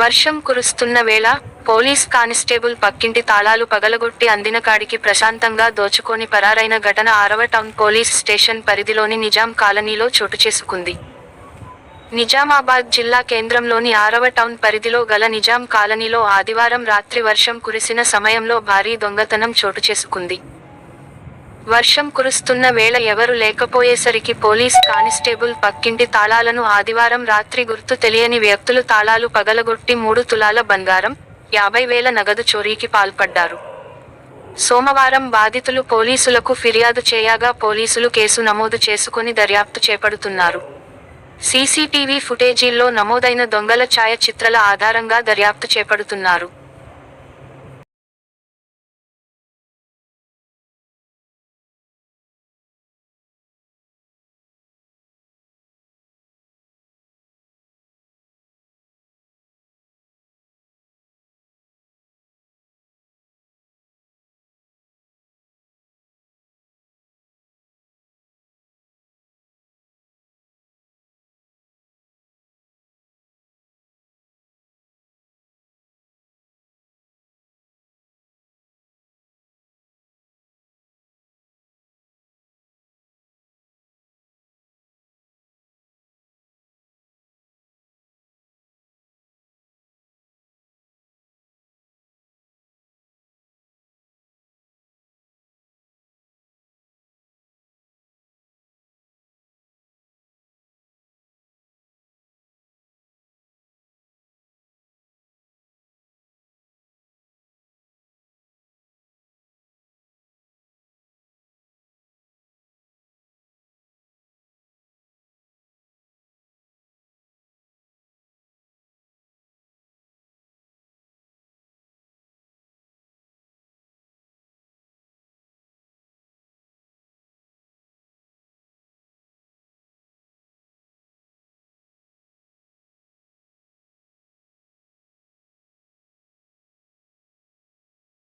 వర్షం కురుస్తున్న వేళ పోలీస్ కానిస్టేబుల్ పక్కింటి తాళాలు పగలగొట్టి అందిన కాడికి ప్రశాంతంగా దోచుకొని పరారైన ఘటన ఆరవ టౌన్ పోలీస్ స్టేషన్ పరిధిలోని నిజాం కాలనీలో చోటు చేసుకుంది. నిజామాబాద్ జిల్లా కేంద్రంలోని ఆరవ టౌన్ పరిధిలో గల నిజాం కాలనీలో ఆదివారం రాత్రి వర్షం కురిసిన సమయంలో భారీ దొంగతనం చోటు చేసుకుంది. వర్షం కురుస్తున్న వేళ ఎవరు లేకపోయేసరికి పోలీస్ కానిస్టేబుల్ పక్కింటి తాళాలను ఆదివారం రాత్రి గుర్తు తెలియని వ్యక్తులు తాళాలు పగలగొట్టి మూడు తులాల బంగారం యాభై వేల నగదు చోరీకి పాల్పడ్డారు. సోమవారం బాధితులు పోలీసులకు ఫిర్యాదు చేయగా పోలీసులు కేసు నమోదు చేసుకుని దర్యాప్తు చేపడుతున్నారు. సీసీటీవీ ఫుటేజీల్లో నమోదైన దొంగల ఛాయాచిత్రాల ఆధారంగా దర్యాప్తు చేపడుతున్నారు.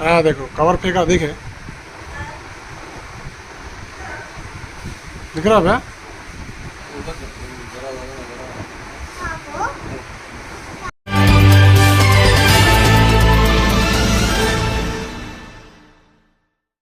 हाँ देखो कवर फेंका देखे। दिख रहा है